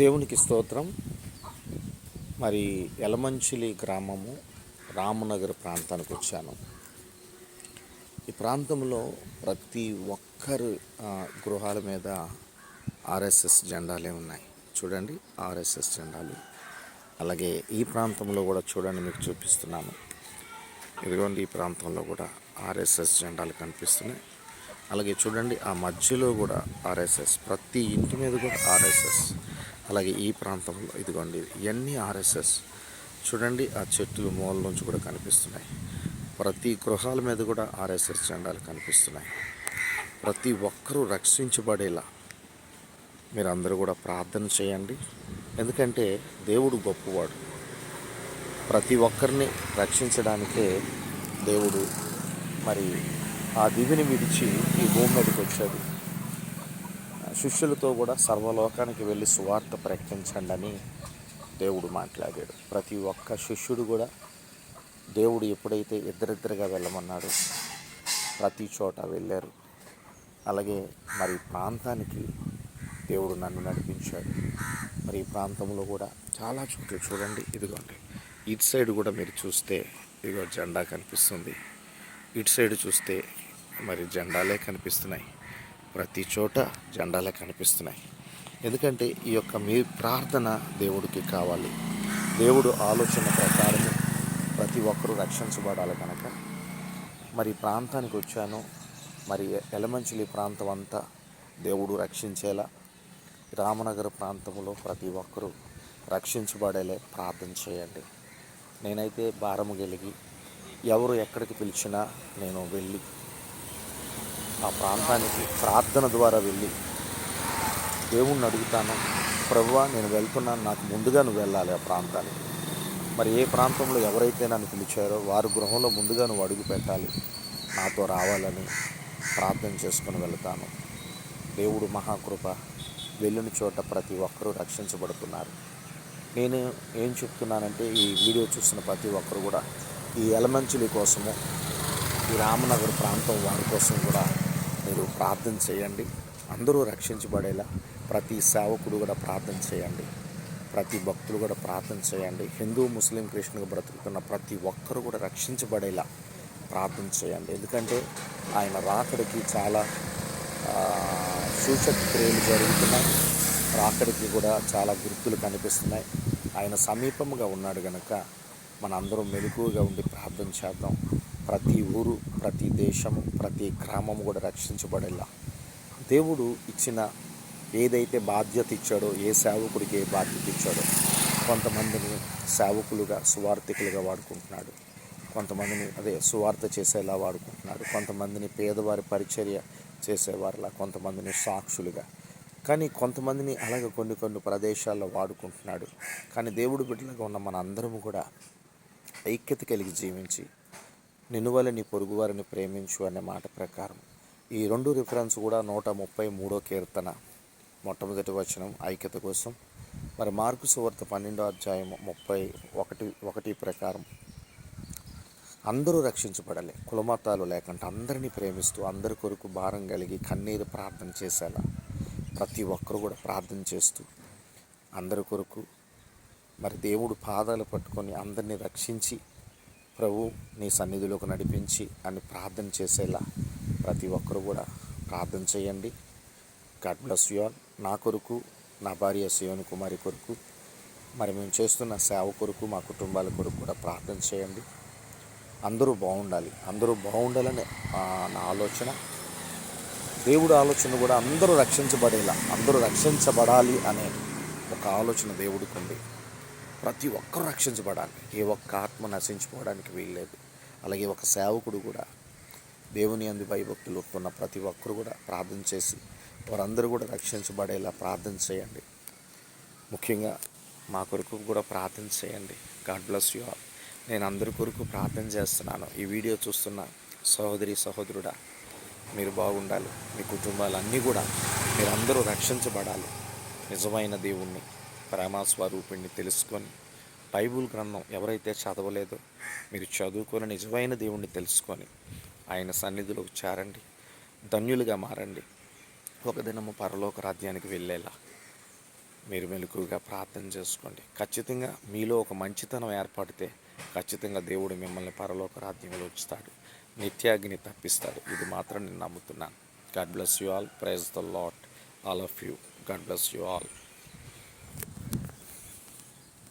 దేవునికి స్తోత్రం. మరి ఎలమంచిలి గ్రామము రామనగర్ ప్రాంతానికి వచ్చాను. ఈ ప్రాంతంలో ప్రతి ఒక్కరు గృహాల మీద ఆర్ఎస్ఎస్ జెండాలే ఉన్నాయి. చూడండి ఆర్ఎస్ఎస్ జెండాలు. అలాగే ఈ ప్రాంతంలో కూడా చూడండి మీకు చూపిస్తున్నాను. ఇదిగోండి ఈ ప్రాంతంలో కూడా ఆర్ఎస్ఎస్ జెండాలు కనిపిస్తున్నాయి. అలాగే చూడండి ఆ మధ్యలో కూడా ఆర్ఎస్ఎస్ ప్రతి ఇంటి మీద కూడా ఆర్ఎస్ఎస్ అలాగే ఈ ప్రాంతంలో ఇదిగోండి ఇవన్నీ ఆర్ఎస్ఎస్. చూడండి ఆ చెట్లు మూల నుంచి కూడా కనిపిస్తున్నాయి. ప్రతి గృహాల మీద కూడా ఆర్ఎస్ఎస్ జెండాలు కనిపిస్తున్నాయి. ప్రతి ఒక్కరూ రక్షించబడేలా మీరు అందరూ కూడా ప్రార్థన చేయండి. ఎందుకంటే దేవుడు గొప్పవాడు. ప్రతి ఒక్కరిని రక్షించడానికే దేవుడు మరి ఆ దివిని విడిచి ఈ భూమి మీదకి వచ్చాడు. శిష్యులతో కూడా సర్వలోకానికి వెళ్ళి సువార్త ప్రకటించండి అని దేవుడు మాట్లాడాడు. ప్రతి ఒక్క శిష్యుడు కూడా దేవుడు ఎప్పుడైతే ఇద్దరిద్దరుగా వెళ్ళమన్నాడు ప్రతి చోట వెళ్ళారు. అలాగే మరి ప్రాంతానికి దేవుడు నన్ను నడిపించాడు. మరి ఈ ప్రాంతంలో కూడా చాలా చోట్ల చూడండి ఇదిగోండి. ఇటు సైడ్ కూడా మీరు చూస్తే ఇదిగో జెండా కనిపిస్తుంది. ఇటు సైడ్ చూస్తే మరి జెండాలే కనిపిస్తున్నాయి. ప్రతి చోట జెండాలే కనిపిస్తున్నాయి. ఎందుకంటే ఈ యొక్క మీ ప్రార్థన దేవుడికి కావాలి. దేవుడు ఆలోచన ప్రకారం ప్రతి ఒక్కరూ రక్షించబడాలి కనుక మరి ప్రాంతానికి వచ్చాను. మరి ఎలమంచిలి ప్రాంతం అంతా దేవుడు రక్షించేలా రామనగర ప్రాంతంలో ప్రతి ఒక్కరూ రక్షించబడేలే ప్రార్థన చేయండి. నేనైతే భారము గెలిగి ఎవరు ఎక్కడికి పిలిచినా నేను వెళ్ళి ఆ ప్రాంతానికి ప్రార్థన ద్వారా వెళ్ళి దేవుణ్ణి అడుగుతాను ప్రభువా నేను వెళ్తున్నాను నాకు ముందుగా నువ్వు వెళ్ళాలి ఆ ప్రాంతానికి. మరి ఏ ప్రాంతంలో ఎవరైతే నన్ను పిలిచారో వారి గృహంలో ముందుగా నువ్వు అడుగు పెట్టాలి. నాతో రావాలని ప్రార్థన చేసుకుని వెళ్తాను. దేవుడు మహాకృప వెళ్ళిన చోట ప్రతి ఒక్కరూ రక్షించబడుతున్నారు. నేను ఏం చెప్తున్నానంటే ఈ వీడియో చూసిన ప్రతి ఒక్కరు కూడా ఈ ఎలమంచిలి కోసము ఈ రామనగర్ ప్రాంతం వారి కోసం కూడా మీరు ప్రార్థన చేయండి. అందరూ రక్షించబడేలా ప్రతి సేవకుడు కూడా ప్రార్థన చేయండి. ప్రతి భక్తులు కూడా ప్రార్థన చేయండి. హిందూ ముస్లిం క్రిస్టియన్గా బ్రతుకుతున్న ప్రతి ఒక్కరు కూడా రక్షించబడేలా ప్రార్థన చేయండి. ఎందుకంటే ఆయన రాకడికి చాలా సూచక క్రియలు జరుగుతున్నాయి. రాకడికి కూడా చాలా గుర్తులు కనిపిస్తున్నాయి. ఆయన సమీపంగా ఉన్నాడు కనుక మన అందరం మెలకువగా ఉండి ప్రార్థన చేద్దాం. ప్రతి ఊరు ప్రతి దేశము ప్రతి గ్రామం కూడా రక్షించబడేలా. దేవుడు ఇచ్చిన ఏదైతే బాధ్యత ఇచ్చాడో ఏ సేవకుడికి ఏ బాధ్యత ఇచ్చాడో కొంతమందిని సేవకులుగా సువార్థికులుగా వాడుకుంటున్నాడు. కొంతమందిని అదే సువార్త చేసేలా వాడుకుంటున్నాడు. కొంతమందిని పేదవారి పరిచర్య చేసేవారిలా కొంతమందిని సాక్షులుగా. కానీ కొంతమందిని అలాగే కొన్ని కొన్ని ప్రదేశాల్లో వాడుకుంటున్నాడు. కానీ దేవుడు బిడ్డలుగా ఉన్న మన అందరము కూడా ఐక్యత కలిగి జీవించి నినువల నీ పొరుగువారిని ప్రేమించు అనే మాట ప్రకారం. ఈ రెండు రిఫరెన్స్ కూడా నూట ముప్పై మూడో కీర్తన మొట్టమొదటి వచనం ఐక్యత కోసం. మరి మార్కు సువార్త పన్నెండో అధ్యాయం ముప్పై ఒకటి ఒకటి ప్రకారం. అందరూ రక్షించబడాలి కులమతాలు లేకుండా అందరినీ ప్రేమిస్తూ అందరి కొరకు భారం కలిగి కన్నీరు ప్రార్థన చేసేలా. ప్రతి ఒక్కరు కూడా ప్రార్థన చేస్తూ అందరి కొరకు మరి దేవుడు పాదాలు పట్టుకొని అందరినీ రక్షించి ప్రభు నీ సన్నిధిలోకి నడిపించి అని ప్రార్థన చేసేలా ప్రతి ఒక్కరు కూడా ప్రార్థన చేయండి. గాడ్ బ్లస్ యు ఆల్ నా కొరకు నా భార్య శివన్ కుమారి కొరకు మరి మేము చేస్తున్న సేవ కొరకు మా కుటుంబాల కొరకు కూడా ప్రార్థన చేయండి. అందరూ బాగుండాలి. అందరూ బాగుండాలని నా ఆలోచన. దేవుడు ఆలోచన కూడా అందరూ రక్షించబడేలా అందరూ రక్షించబడాలి అనే ఒక ఆలోచన దేవుడికి ఉంది ప్రతి ఒక్కరూ రక్షించబడాలి. ఏ ఒక్క ఆత్మ నశించిపోవడానికి వీల్లేదు. అలాగే ఒక సేవకుడు కూడా దేవుని అందు భయభక్తులు ఉన్న ప్రతి ఒక్కరు కూడా ప్రార్థన చేసి వారందరూ కూడా రక్షించబడేలా ప్రార్థన చేయండి. ముఖ్యంగా మా కొరకు కూడా ప్రార్థన చేయండి. God bless you all. నేను అందరి కొరకు ప్రార్థన చేస్తున్నాను. ఈ వీడియో చూస్తున్న సహోదరి సహోదరుడా మీరు బాగుండాలి. మీ కుటుంబాలన్నీ కూడా మీరందరూ రక్షించబడాలి. నిజమైన దేవుణ్ణి. ప్రేమస్వరూపిణ్ణి తెలుసుకొని బైబుల్ గ్రంథం ఎవరైతే చదవలేదో మీరు చదువుకొని నిజమైన దేవుణ్ణి తెలుసుకొని ఆయన సన్నిధిలోకి చేరండి. ధన్యులుగా మారండి. ఒక దినము పరలోక రాజ్యానికి వెళ్ళేలా మీరు మెలకుగా ప్రార్థన చేసుకోండి. ఖచ్చితంగా మీలో ఒక మంచితనం ఏర్పడితే ఖచ్చితంగా దేవుడు మిమ్మల్ని పరలోక రాజ్యంలో ఉంచుతాడు. నిత్యాగ్ని తప్పిస్తాడు. ఇది మాత్రం నేను నమ్ముతున్నాను. God bless you all praise the Lord all of you God bless you all